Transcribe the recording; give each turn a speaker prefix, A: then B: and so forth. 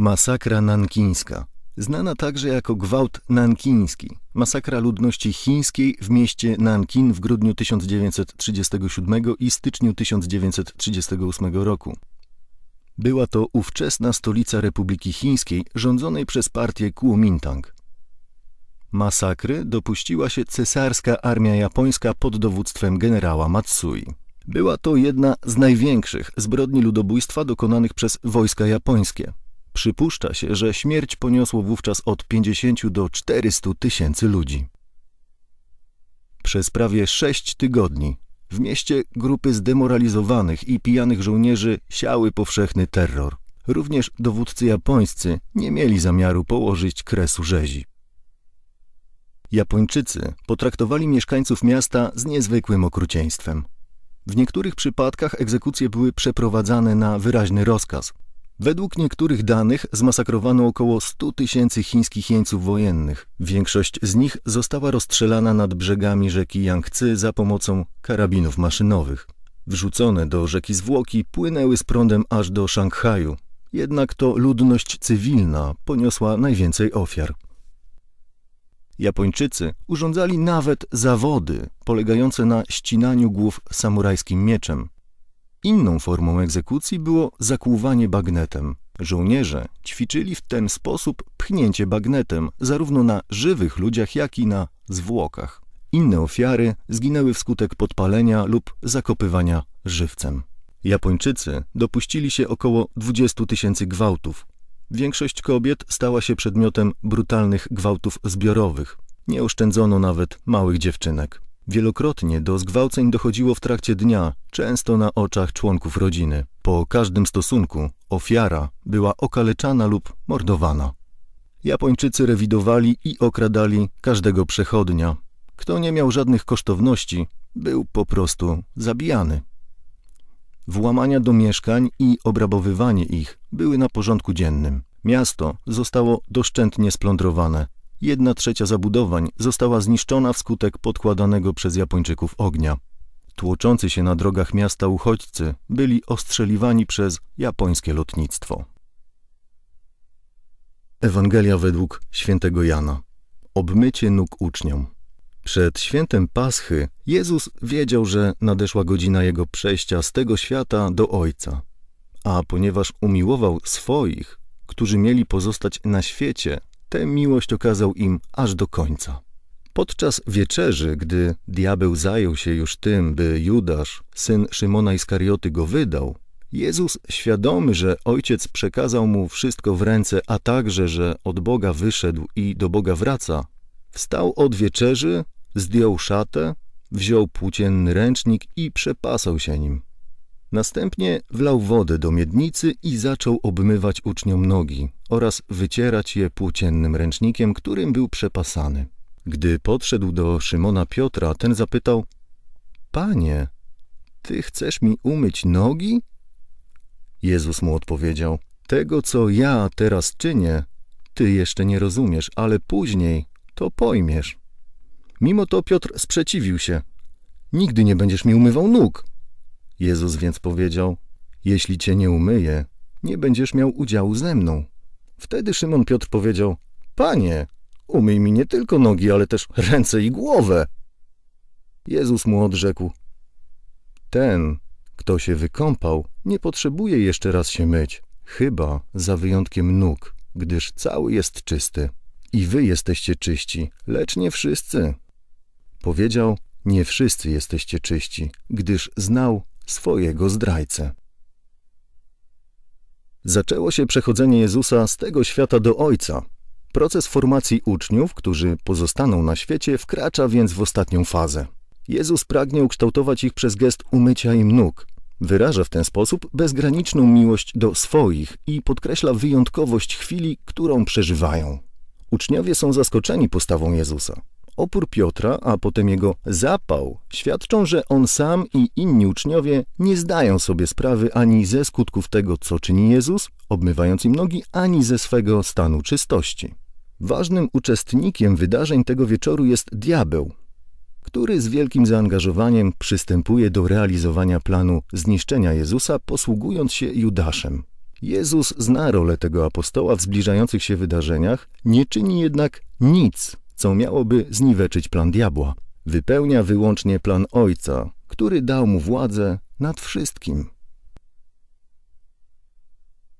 A: Masakra nankińska, znana także jako gwałt nankiński, masakra ludności chińskiej w mieście Nankin w grudniu 1937 i styczniu 1938 roku. Była to ówczesna stolica Republiki Chińskiej rządzonej przez partię Kuomintang. Masakry dopuściła się cesarska armia japońska pod dowództwem generała Matsui. Była to jedna z największych zbrodni ludobójstwa dokonanych przez wojska japońskie. Przypuszcza się, że śmierć poniosło wówczas od 50 do 400 tysięcy ludzi. Przez prawie sześć tygodni w mieście grupy zdemoralizowanych i pijanych żołnierzy siały powszechny terror. Również dowódcy japońscy nie mieli zamiaru położyć kresu rzezi. Japończycy potraktowali mieszkańców miasta z niezwykłym okrucieństwem. W niektórych przypadkach egzekucje były przeprowadzane na wyraźny rozkaz. Według niektórych danych zmasakrowano około 100 tysięcy chińskich jeńców wojennych. Większość z nich została rozstrzelana nad brzegami rzeki Yangtze za pomocą karabinów maszynowych. Wrzucone do rzeki zwłoki płynęły z prądem aż do Szanghaju. Jednak to ludność cywilna poniosła najwięcej ofiar. Japończycy urządzali nawet zawody polegające na ścinaniu głów samurajskim mieczem. Inną formą egzekucji było zakłuwanie bagnetem. Żołnierze ćwiczyli w ten sposób pchnięcie bagnetem zarówno na żywych ludziach, jak i na zwłokach. Inne ofiary zginęły wskutek podpalenia lub zakopywania żywcem. Japończycy dopuścili się około 20 tysięcy gwałtów. Większość kobiet stała się przedmiotem brutalnych gwałtów zbiorowych. Nie oszczędzono nawet małych dziewczynek. Wielokrotnie do zgwałceń dochodziło w trakcie dnia, często na oczach członków rodziny. Po każdym stosunku ofiara była okaleczana lub mordowana. Japończycy rewidowali i okradali każdego przechodnia. Kto nie miał żadnych kosztowności, był po prostu zabijany. Włamania do mieszkań i obrabowywanie ich były na porządku dziennym. Miasto zostało doszczętnie splądrowane. Jedna trzecia zabudowań została zniszczona wskutek podkładanego przez Japończyków ognia. Tłoczący się na drogach miasta uchodźcy byli ostrzeliwani przez japońskie lotnictwo. Ewangelia według świętego Jana. Obmycie nóg uczniom. Przed świętem Paschy Jezus wiedział, że nadeszła godzina Jego przejścia z tego świata do Ojca. A ponieważ umiłował swoich, którzy mieli pozostać na świecie, tę miłość okazał im aż do końca. Podczas wieczerzy, gdy diabeł zajął się już tym, by Judasz, syn Szymona Iskarioty, go wydał, Jezus, świadomy, że Ojciec przekazał mu wszystko w ręce, a także, że od Boga wyszedł i do Boga wraca, wstał od wieczerzy, zdjął szatę, wziął płócienny ręcznik i przepasał się nim. Następnie wlał wodę do miednicy i zaczął obmywać uczniom nogi oraz wycierać je płóciennym ręcznikiem, którym był przepasany. Gdy podszedł do Szymona Piotra, ten zapytał: Panie, ty chcesz mi umyć nogi? Jezus mu odpowiedział: Tego, co ja teraz czynię, ty jeszcze nie rozumiesz, ale później to pojmiesz. Mimo to Piotr sprzeciwił się. Nigdy nie będziesz mi umywał nóg. Jezus więc powiedział: Jeśli cię nie umyję, nie będziesz miał udziału ze mną. Wtedy Szymon Piotr powiedział: Panie, umyj mi nie tylko nogi, ale też ręce i głowę. Jezus mu odrzekł: Ten, kto się wykąpał, nie potrzebuje jeszcze raz się myć, chyba za wyjątkiem nóg, gdyż cały jest czysty. I wy jesteście czyści, lecz nie wszyscy. Powiedział: Nie wszyscy jesteście czyści, gdyż znał swojego zdrajcę. Zaczęło się przechodzenie Jezusa z tego świata do Ojca. Proces formacji uczniów, którzy pozostaną na świecie, wkracza więc w ostatnią fazę. Jezus pragnie ukształtować ich przez gest umycia im nóg. Wyraża w ten sposób bezgraniczną miłość do swoich i podkreśla wyjątkowość chwili, którą przeżywają. Uczniowie są zaskoczeni postawą Jezusa. Opór Piotra, a potem jego zapał świadczą, że on sam i inni uczniowie nie zdają sobie sprawy ani ze skutków tego, co czyni Jezus, obmywając im nogi, ani ze swego stanu czystości. Ważnym uczestnikiem wydarzeń tego wieczoru jest diabeł, który z wielkim zaangażowaniem przystępuje do realizowania planu zniszczenia Jezusa, posługując się Judaszem. Jezus zna rolę tego apostoła w zbliżających się wydarzeniach, nie czyni jednak nic, co miałoby zniweczyć plan diabła. Wypełnia wyłącznie plan Ojca, który dał mu władzę nad wszystkim.